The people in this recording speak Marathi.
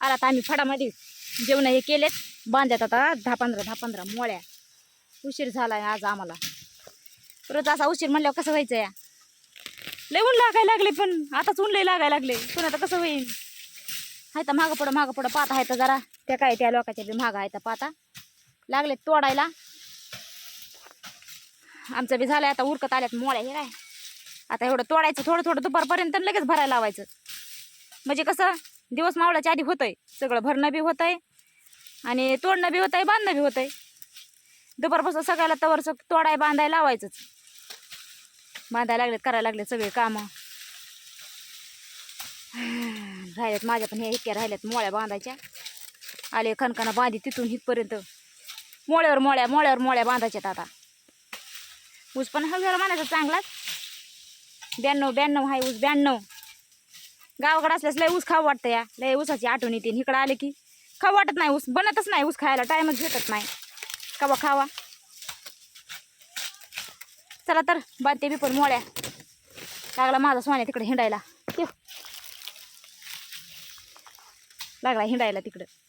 आला तर आम्ही फडामध्ये जेवण हे केलेत. बांधल्यात आता दहा पंधरा दहा पंधरा मोळ्या. उशीर झालाय आज आम्हाला. परत असा उशीर म्हणल्यावर कसं व्हायचं या? लय ऊन लागायला लागले पण आताच ऊन लय लागायला लागले. पण आता कसं होईल? हाय तर मागं पुढं मागं पुढं पाहता आहे तर जरा. त्या काय त्या लोकांच्या बी मागं आहे तर पाहता. लागले तोडायला. आमचं बी झालं आता उरकत आल्यात मोळ्या हे काय? आता एवढं तोडायचं थोडं थोडं दुपारपर्यंत लगेच भरायला लावायचं. म्हणजे कसं? दिवस मावळाच्या आधी होतंय. सगळं भरणं बी होतंय आणि तोडणं बी होतंय बांधणं बी होतंय. दुपारपासून सगळ्याला तवरचं तोडाय बांधाय लावायचंच. बांधायला लागलेत करायला लागलेत सगळे कामं. राहिल्यात माझ्या पण ह्या इतक्या राहिल्यात मोळ्या बांधायच्या. आले खनखना बांधी तिथून इथपर्यंत. मोळ्यावर मोळ्या मोळ्यावर मोळ्या बांधायच्यात आता. ऊस पण हळूहळू म्हणायचा चांगलाच. ब्याण्णव ब्याण्णव आहे ऊस ब्याण्णव. गावाकडे असल्यास लय ऊस खाऊ वाटतं या. लय ऊसाची आठवण येते. इकडं आले की खाऊ वाटत नाही ऊस. बनतच नाही ऊस खायला. टाईमच भेटत नाही. कवा खावा? चला तर बांधते बी पण मोळ्या. लागला माझा सोन्या तिकडे हिंडायला. लागला हिंडायला तिकडं.